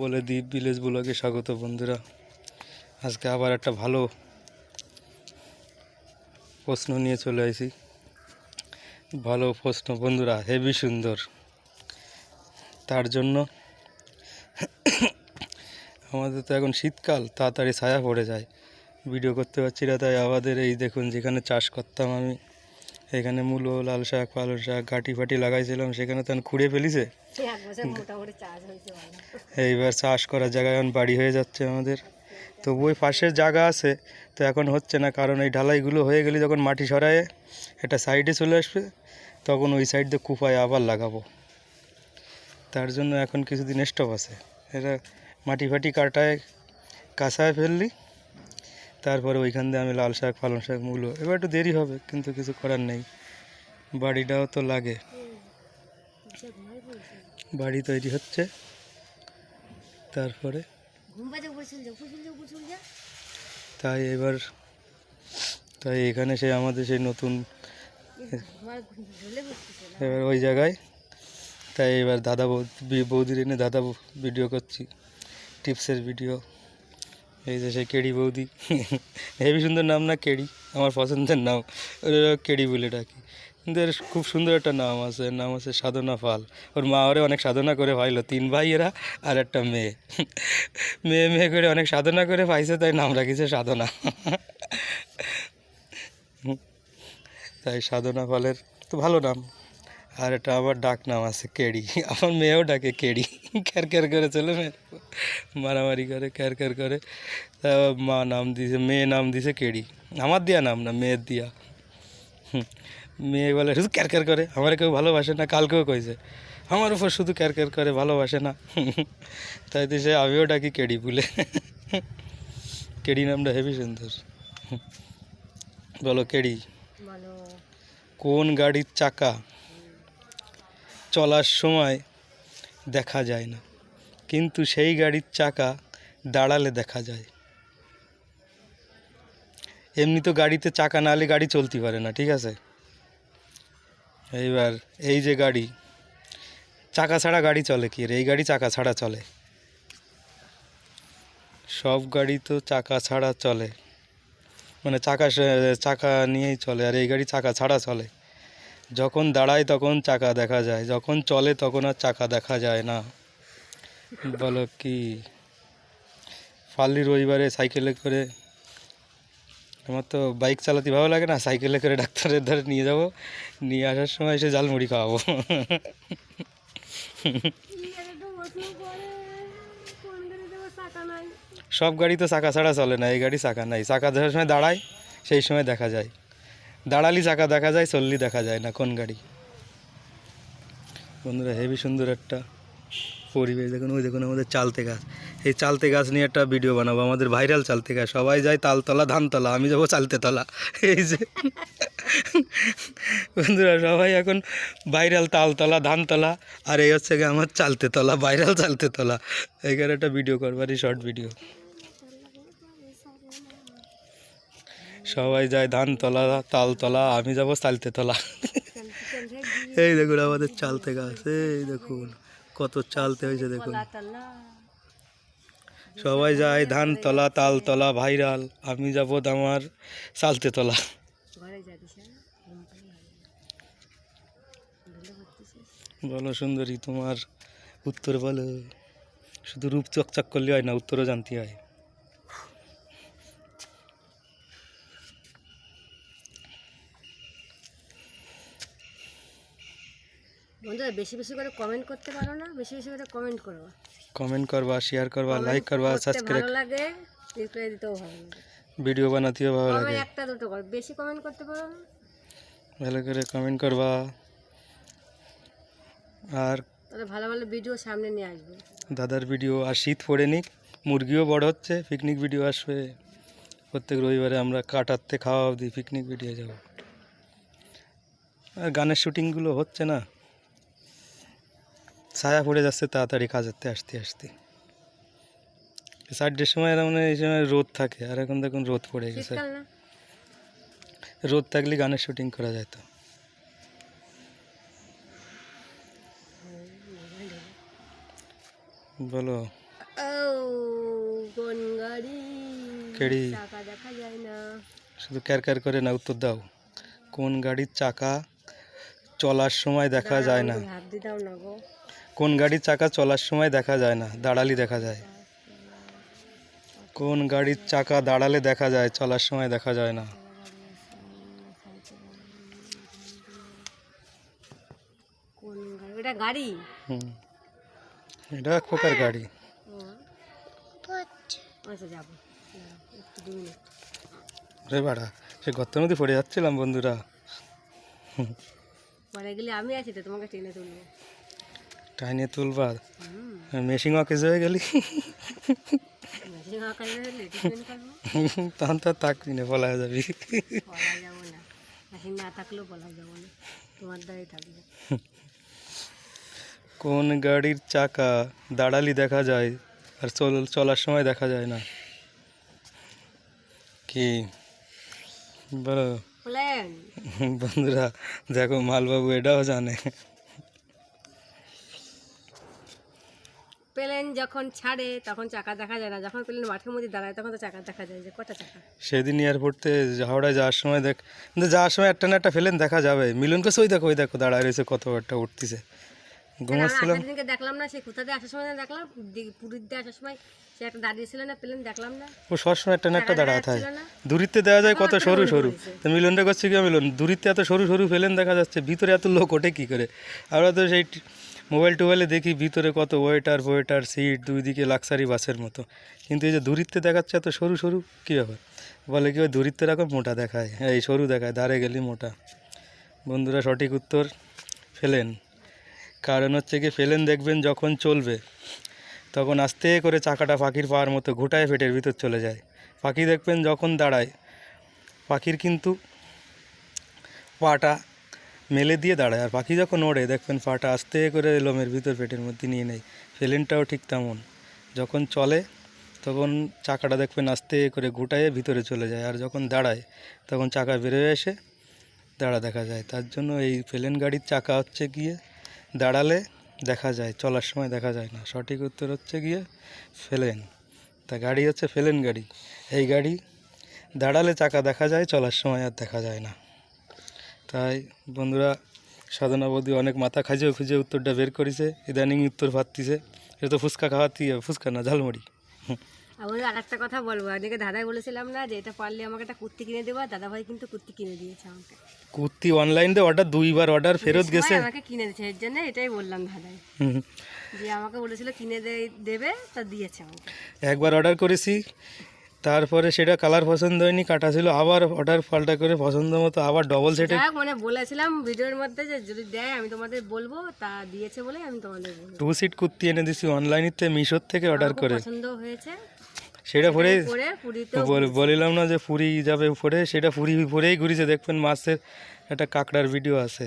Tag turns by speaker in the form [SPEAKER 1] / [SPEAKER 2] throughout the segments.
[SPEAKER 1] বলে দ্বীপ ভিলেজ ব্লগে স্বাগত বন্ধুরা। আজকে আবার একটা ভালো প্রশ্ন নিয়ে চলে আসি ভালো প্রশ্ন বন্ধুরা হেভি সুন্দর। তার জন্য আমাদের তো এখন শীতকাল, তাড়াতাড়ি ছায়া পড়ে যায়। ভিডিও করতে পারছি না, তাই আমাদের এই দেখুন, যেখানে চাষ করতাম আমি এখানে মূলো লাল শাক পালং শাক গাটি ফাটি লাগাইছিলাম সেখানে তখন খুঁড়ে ফেলিছে। এইবার চাষ করার জায়গায় এখন বাড়ি হয়ে যাচ্ছে আমাদের। তো ওই পাশের জায়গা আছে তো এখন হচ্ছে না কারণ এই ঢালাইগুলো হয়ে গেলে যখন মাটি সরায়ে একটা সাইডে চলে আসবে তখন ওই সাইড দিয়ে কুপায় আবার লাগাবো। তার জন্য এখন কিছুদিন স্টপ আছে। এটা মাটি ফাটি কাটায় কাঁচায় ফেললি তারপরে ওইখান দিয়ে আমি লাল শাক পালং শাক মূলো এবার একটু দেরি হবে কিন্তু কিছু করার নেই। বাড়িটাও তো লাগে। বাড়ি তৈরি হচ্ছে। তারপরে তাই এবার তাই এখানে সেই আমাদের সেই নতুন এবার ওই জায়গায় তাই এবার দাদা বৌদি বৌদির এনে দাদা ভিডিও করছি। টিপসের ভিডিও। এই যে সেই কেড়ি বৌদি। হেবি সুন্দর নাম না কেড়ি? আমার পছন্দের নাম। কেড়ি বলে ডাকি। কিন্তু এর খুব সুন্দর একটা নাম আছে নাম আছে সাধনা পাল। ওর মা ওরে অনেক সাধনা করে পাইলো তিন ভাই এরা আর একটা মেয়ে। মেয়ে মেয়ে করে অনেক সাধনা করে পাইছে তাই নাম রাখিছে সাধনা। তাই সাধনা পালের তো ভালো নাম। আর এটা আমার ডাক নাম আছে কেড়ি। আমার মেয়েও ডাকে কেড়ি। ক্যার ক্যার করে চলে মেয়ে। মারামারি করে ক্যার ক্যার করে। মা নাম দিয়েছে মেয়ে নাম দিয়েছে কেড়ি। আমার দিয়া নাম না মেয়ের দিয়া। হুম, মেয়ে বলে শুধু ক্যার ক্যার করে। আমার কেউ ভালোবাসে না কালকেও কইছে। আমার উপর শুধু ক্যার ক্যার করে ভালোবাসে না। তাই তো সে আমিও ডাকি কেড়ি বলে। কেড়ি নামটা হেভি সুন্দর। বলো কেড়ি। কোন গাড়ির চাকা চলার সময় দেখা যায় না। কিন্তু সেই গাড়ির চাকা দাঁড়ালে দেখা যায়। এমনি তো গাড়িতে চাকা না হলে গাড়ি চলতে পারে না, ঠিক আছে? এইবার এই যে গাড়ি, চাকা ছাড়া গাড়ি চলে কি এই গাড়ি চাকা ছাড়া চলে। সব গাড়ি তো চাকা ছাড়া চলে। মানে চাকা চাকা নিয়েই চলে, আর এই গাড়ি চাকা ছাড়া চলে। যখন দাঁড়ায় তখন চাকা দেখা যায়, যখন চলে তখন আর চাকা দেখা যায় না। বলো কি? ফাল্লি রবিবারে সাইকেলে করে আমার তো বাইক চালাতে ভালো লাগে না, সাইকেলে করে ডাক্তারের ধারে নিয়ে যাব, নিয়ে আসার সময় এসে জালমুড়ি খাওয়াবো। সব গাড়ি তো চাকা ছাড়া চলে না, এই গাড়ি চাকা নাই। চাকা ধরার সময় দাঁড়ায়, সেই সময় দেখা যায়। দাঁড়ালি চাকা দেখা যায়, চললি দেখা যায় না, কোন গাড়ি? বন্ধুরা হেভি সুন্দর একটা পরিবেশ। দেখুন, ওই দেখুন, আমাদের চালতে গাছ। এই চালতে গাছ নিয়ে একটা ভিডিও বানাবো, আমাদের ভাইরাল চালতে গাছ। সবাই যায় তালতলা, ধানতলা, আমি যাব চালতে তলা। এই যে। বন্ধুরা, সবাই এখন ভাইরাল তালতলা, ধানতলা, আর এই হচ্ছে গিয়ে আমার চালতে তলা ভাইরাল চালতে তলা। এইখানে একটা ভিডিও করবারই শর্ট ভিডিও সবাই যায় ধান ধানতলা তালতলা আমি যাব চালতে তলা। এই দেখুন আমাদের চালতে গাছ, এই দেখুন কত চালতে হয়েছে দেখুন। সবাই যায় ধান ধানতলা তালতলা ভাইরাল, আমি যাব আমার চালতে তলা। বলো সুন্দরী, তোমার উত্তর বলো। শুধু রূপ চকচক করলে হয় না, উত্তরও জানতে হয়।
[SPEAKER 2] বন্ধুরা বেশি বেশি করে কমেন্ট করতে পারো না বেশি বেশি করে কমেন্ট করো।
[SPEAKER 1] কমেন্ট করবা শেয়ার করবা লাইক করবা সাবস্ক্রাইব
[SPEAKER 2] ভালো লাগে রিপ্লাই দিতেও ভালো লাগে।
[SPEAKER 1] ভিডিও বানাতেও ভালো লাগে।
[SPEAKER 2] একটা দুটো করো বেশি কমেন্ট করতে পারো না।
[SPEAKER 1] ভালো করে কমেন্ট করবা। আর
[SPEAKER 2] তাহলে ভালো ভালো ভিডিও সামনে নিয়ে আসবে।
[SPEAKER 1] দাদার ভিডিও আর শীত পড়ে নিক মুরগিও বড় হচ্ছে পিকনিক ভিডিও আসবে। প্রত্যেক রবিবারে আমরা কাটাতে খাওয়া অবধি পিকনিক ভিডিও যাব। আর গানের শুটিংগুলো হচ্ছে না। ছায়া পড়ে যাচ্ছে তাড়াতাড়ি কাজেতে আসতে আসতে। চারটের সময় মানে এই সময় রোদ থাকে আর এখন দেখুন রোদ পড়ে গেছে। রোদ থাকলে গানের শুটিং করা
[SPEAKER 2] যায় তো। বলো।
[SPEAKER 1] কেডি। শুধু ক্যার ক্যার করে না উত্তর দাও। কোন গাড়ির চাকা চলার সময় দেখা যায় না। কোন গাড়ির চাকা চলার সময় দেখা যায় না দাঁড়ালি দেখা যায়। কোন গাড়ির চাকা দাঁড়ালে দেখা যায় চলার সময় দেখা যায় না।
[SPEAKER 2] এটা গাড়ি?
[SPEAKER 1] হুম। এটা এক প্রকার গাড়ি।
[SPEAKER 2] আচ্ছা
[SPEAKER 1] রে বাড়া সে গর্তের মধ্যে পড়ে যাচ্ছিলাম বন্ধুরা।
[SPEAKER 2] পরে গেলে আমি আছি তো তোমাকে টেনে তুলবো।
[SPEAKER 1] টাইনে তুলবার মেশিং অকেজ হয়ে গেলি। তখন তো তাক কিনে পলা যাবি।
[SPEAKER 2] না। থাকলেও বলা যাব না। তোমার দ্বারাই থাকবে।
[SPEAKER 1] কোন গাড়ির চাকা দাঁড়ালি দেখা যায় আর চল চলার সময় দেখা যায় না? কি? বলো। বন্ধুরা দেখো মালবাবু এটাও জানে।
[SPEAKER 2] প্লেন যখন ছাড়ে তখন চাকা দেখা যায় না। যখন প্লেন মাঠের মধ্যে দাঁড়ায় তখন তো চাকা দেখা যায় যে কটা চাকা?
[SPEAKER 1] সেদিন এয়ারপোর্টে হাওড়ায় যাওয়ার সময় দেখ কিন্তু যাওয়ার সময় একটা না একটা ফেলেন দেখা যাবে। মিলনকে ওই দেখো ওই দেখো দাঁড়ায় রয়েছে কত একটা উঠতেছে ঘুমাচ্ছিলাম
[SPEAKER 2] দেখলাম না সে কোথা দিয়ে আসার সময় না দেখলাম দিয়ে আসার সময় সে একটা দাঁড়িয়ে ছিল না প্লেন দেখলাম না।
[SPEAKER 1] ও সবসময় একটা না একটা
[SPEAKER 2] দেখা
[SPEAKER 1] থাকে। দূরিত্বে দেওয়া যায় কত সরু সরু। তো মিলনটা করছে কি মিলন? দূরিত্বে এত সরু সরু ফেলেন দেখা যাচ্ছে ভিতরে এত লোক ওঠে কি করে? আমরা তো সেই মোবাইল টোবাইলে দেখি ভিতরে কত ওয়েটার ওয়েটার সিট, দুই দিকে লাক্সারি বাসের মতো। কিন্তু এই যে দূরিত্বে দেখাচ্ছে এত সরু সরু, কী ব্যাপার? বলে কি ওই দূরিত্বে রাখো, মোটা দেখায়। এই সরু দেখায় দাঁড়ে গেলি মোটা। বন্ধুরা, সঠিক উত্তর, ফেলেন। কারণ হচ্ছে কি, ফেলেন দেখবেন যখন চলবে, তখন আস্তে করে চাকাটা পাখির পাওয়ার মতো ঘুটায় পেটের ভিতর চলে যায়। পাখি দেখবেন যখন দাঁড়ায়, পাখির কিন্তু পাটা মেলে দিয়ে দাঁড়ায়। আর পাখি যখন ওড়ে, দেখবেন পাটা আস্তে করে লোমের ভিতর পেটের মধ্যে নিয়ে নেয়। ফেলেনটাও ঠিক তেমন। যখন চলে, তখন চাকাটা দেখবেন আস্তে করে গোটায় ভিতরে চলে যায়। আর যখন দাঁড়ায়, তখন চাকা বেরোয় এসে দাঁড়া দেখা যায়। তার জন্য এই প্লেন গাড়ির চাকা হচ্ছে গিয়ে দাঁড়ালে দেখা যায়, চলার সময় দেখা যায় না। সঠিক উত্তর হচ্ছে গিয়ে ফেলেন। তা গাড়ি হচ্ছে ফেলেন গাড়ি। এই গাড়ি দাঁড়ালে চাকা দেখা যায়, চলার সময় আর দেখা যায় না। তাই বন্ধুরা সাধনা বৌদি অনেক মাথা খাইজে খুঁজে উত্তরটা বের করেছে। ইদানিং উত্তর পাচ্ছিছে এটা তো ফুচকা খাওয়াতেই হবে ফুচকা না ঝালমুড়ি।
[SPEAKER 2] আমি আর একটা কথা বলব আজকে দাদাই বলেছিলাম না যে এটা পারলে আমাকে একটা কুর্তি কিনে দেবো দাদা ভাই কিন্তু কুর্তি কিনে দিয়েছে আমাকে।
[SPEAKER 1] কুর্তি অনলাইন দিয়ে অর্ডার দুইবার অর্ডার ফেরত গেছে।
[SPEAKER 2] আমাকে কিনে দিয়েছে এর জন্য এটাই বললাম দাদাই। যে আমাকে বলেছিল কিনে দেবে তা দিয়েছে আমাকে।
[SPEAKER 1] একবার অর্ডার করেছি তারপরে সেটা কালার পছন্দ হয়নি কাটা ছিল আবার অর্ডার পাল্টা করে পছন্দ মতো আবার ডবল সেটে
[SPEAKER 2] মানে বলেছিলাম ভিডিওর মধ্যে যে যদি দেয় আমি তোমাদের বলব তা দিয়েছে বলে আমি তোমাদের বলব।
[SPEAKER 1] টু সিট কুর্তি এনে দিছি অনলাইনেতে মিশোর থেকে অর্ডার করে।
[SPEAKER 2] পছন্দ হয়েছে।
[SPEAKER 1] সেটা পরে
[SPEAKER 2] পরে
[SPEAKER 1] বল- বলিলাম না যে পুরী যাবে পরে সেটা পুরী পরেই ঘুরেছে। দেখবেন মাছের একটা কাঁকড়ার ভিডিও আছে।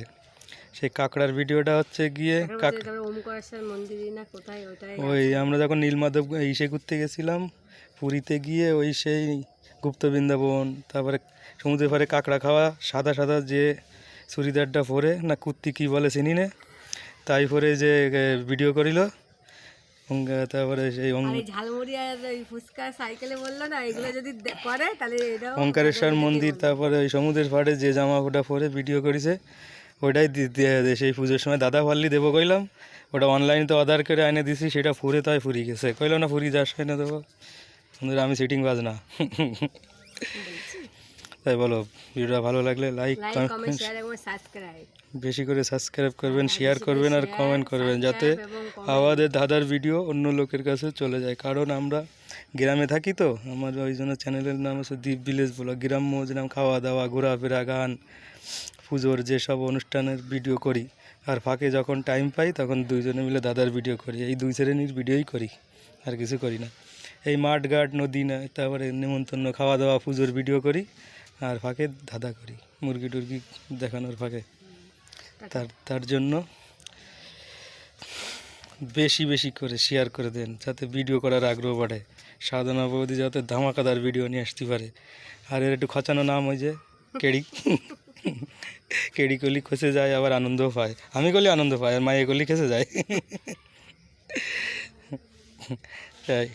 [SPEAKER 1] সেই কাঁকড়ার ভিডিওটা হচ্ছে গিয়ে ওই আমরা যখন নীলমাধব ইসে ঘুরতে গেছিলাম পুরীতে গিয়ে ওই সেই গুপ্ত বৃন্দাবন তারপরে সমুদ্রের পাড়ে কাঁকড়া খাওয়া সাদা সাদা যে চুড়িদারটা পরে না কুর্তি কী বলে চিনি না তাই পরে যে ভিডিও করিল। তারপরে সেই ওঙ্কারেশ্বর মন্দির তারপরে ওই সমুদ্রের পাড়ে যে জামা ওটা পরে ভিডিও করেছে ওটাই সেই পুজোর সময় দাদা পারলি দেবো কইলাম ওটা অনলাইনে তো অর্ডার করে আনে দিছি সেটা ফুরে তাই ফুরি গেছে। কইলাম না ফুরি যাস না দেবো। বন্ধুরা আমি সিটিং বাজ না তাই বলো ভিডিওটা ভালো লাগলে লাইক কমেন্ট বেশি করে সাবস্ক্রাইব করবেন শেয়ার করবেন আর কমেন্ট করবেন যাতে আমাদের দাদার ভিডিও অন্য লোকের কাছে চলে যায়। কারণ আমরা গ্রামে থাকি তো আমার ওই জন্য চ্যানেলের নাম হচ্ছে দ্বীপ ভিলেজ বলো। গ্রাম্য যেরকম খাওয়া দাওয়া ঘোরাফেরা গান পুজোর যেসব অনুষ্ঠানের ভিডিও করি আর ফাঁকে যখন টাইম পাই তখন দুইজনে মিলে দাদার ভিডিও করি। এই দুই শ্রেণির ভিডিওই করি আর কিছু করি না। এই মাঠ ঘাট নদী না, তারপরে নেমন্তন্ন খাওয়া দাওয়া পুজোর ভিডিও করি আর ফাঁকে ধাঁধা করি। মুরগি টুরগি দেখানোর ফাঁকে। তার তার জন্য বেশি বেশি করে শেয়ার করে দেন, যাতে ভিডিও করার আগ্রহ বাড়ে। সাধনা বৌদি যাতে ধামাকাদার ভিডিও নিয়ে আসতে পারে। আর এর একটু খচানো নাম ওই যে, কেড়ি। কেড়ি কলি খসে যায়, আবার আনন্দও পায়। আমি কলি আনন্দ পাই, আর মায়ে কলি খেসে যায়। তাই।